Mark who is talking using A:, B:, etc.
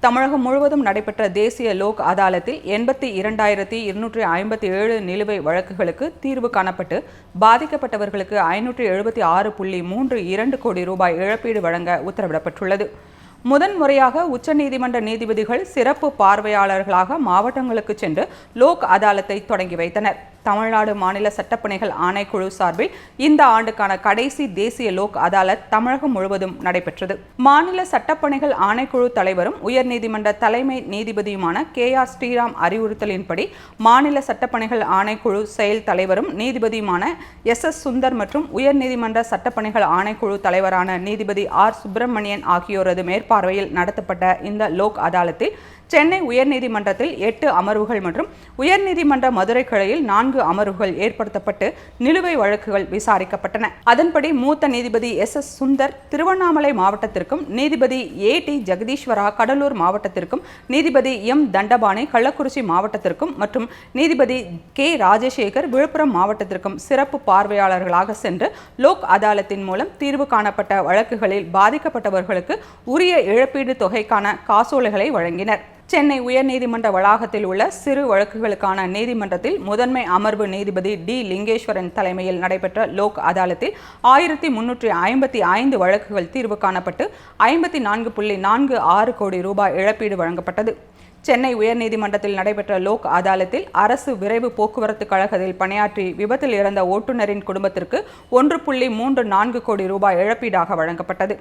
A: தமிழகம் முழுவதும் நடைபெற்ற தேசிய லோக் அதாலத்தில் எண்பத்தி இரண்டாயிரத்தி இருநூற்றி ஐம்பத்தி ஏழு நிலுவை வழக்குகளுக்கு தீர்வு காணப்பட்டு பாதிக்கப்பட்டவர்களுக்கு ஐநூற்றி எழுபத்தி ஆறு புள்ளி மூன்று இரண்டு கோடி ரூபாய் இழப்பீடு வழங்க உத்தரவிடப்பட்டுள்ளது. முதன்முறையாக உச்சநீதிமன்ற நீதிபதிகள் சிறப்பு பார்வையாளர்களாக மாவட்டங்களுக்கு சென்று லோக் அதாலத்தை தொடங்கி வைத்தனர். தமிழ்நாடு மாநில சட்டப்பணிகள் ஆணைக்குழு சார்பில் இந்த ஆண்டுக்கான கடைசி தேசிய லோக் அதாலத் தமிழகம் முழுவதும் நடைபெற்றது. மாநில சட்டப்பணிகள் ஆணைக்குழு தலைவரும் உயர்நீதிமன்ற தலைமை நீதிபதியுமான கே ஆர் ஸ்ரீராம் அறிவுறுத்தலின்படி மாநில சட்டப்பணிகள் ஆணைக்குழு செயல் தலைவரும் நீதிபதியுமான எஸ் எஸ் சுந்தர் மற்றும் உயர்நீதிமன்ற சட்டப்பணிகள் ஆணைக்குழு தலைவரான நீதிபதி ஆர் சுப்பிரமணியன் ஆகியோரது மேற்பார்வையில் நடத்தப்பட்ட இந்த லோக் அதாலத்தில் சென்னை உயர்நீதிமன்றத்தில் எட்டு அமர்வுகள் மற்றும் உயர்நீதிமன்ற மதுரை கிளையில் நான்கு அமர்வுகள் ஏற்படுத்தப்பட்டு நிலுவை வழக்குகள் விசாரிக்கப்பட்டன. அதன்படி மூத்த நீதிபதி எஸ். எஸ். சுந்தர் திருவண்ணாமலை மாவட்டத்திற்கும் நீதிபதி ஏ. டி. ஜெகதீஸ்வரா கடலூர் மாவட்டத்திற்கும் நீதிபதி எம். தண்டபாணி கள்ளக்குறிச்சி மாவட்டத்திற்கும் மற்றும் நீதிபதி கே. ராஜசேகர் விழுப்புரம் மாவட்டத்திற்கும் சிறப்பு பார்வையாளர்களாக சென்று லோக் அதாலத்தின் மூலம் தீர்வு காணப்பட்ட வழக்குகளில் பாதிக்கப்பட்டவர்களுக்கு உரிய இழப்பீடு தொகைக்கான காசோலைகளை வழங்கினர். சென்னை உயர்நீதிமன்ற வளாகத்தில் உள்ள சிறு வழக்குகளுக்கான நீதிமன்றத்தில் முதன்மை அமர்வு நீதிபதி டி. லிங்கேஸ்வரன் தலைமையில் நடைபெற்ற லோக் அதாலத்தில் ஆயிரத்தி முன்னூற்றி ஐம்பத்தி ஐந்து வழக்குகள் தீர்வு காணப்பட்டு ஐம்பத்தி நான்கு புள்ளி நான்கு ஆறு கோடி ரூபாய் இழப்பீடு வழங்கப்பட்டது. சென்னை உயர்நீதிமன்றத்தில் நடைபெற்ற லோக் அதாலத்தில் அரசு விரைவு போக்குவரத்து கழகத்தில் பணியாற்றி விபத்தில் இறந்த ஓட்டுநரின் குடும்பத்திற்கு ஒன்று புள்ளி மூன்று நான்கு கோடி ரூபாய் இழப்பீடாக வழங்கப்பட்டது.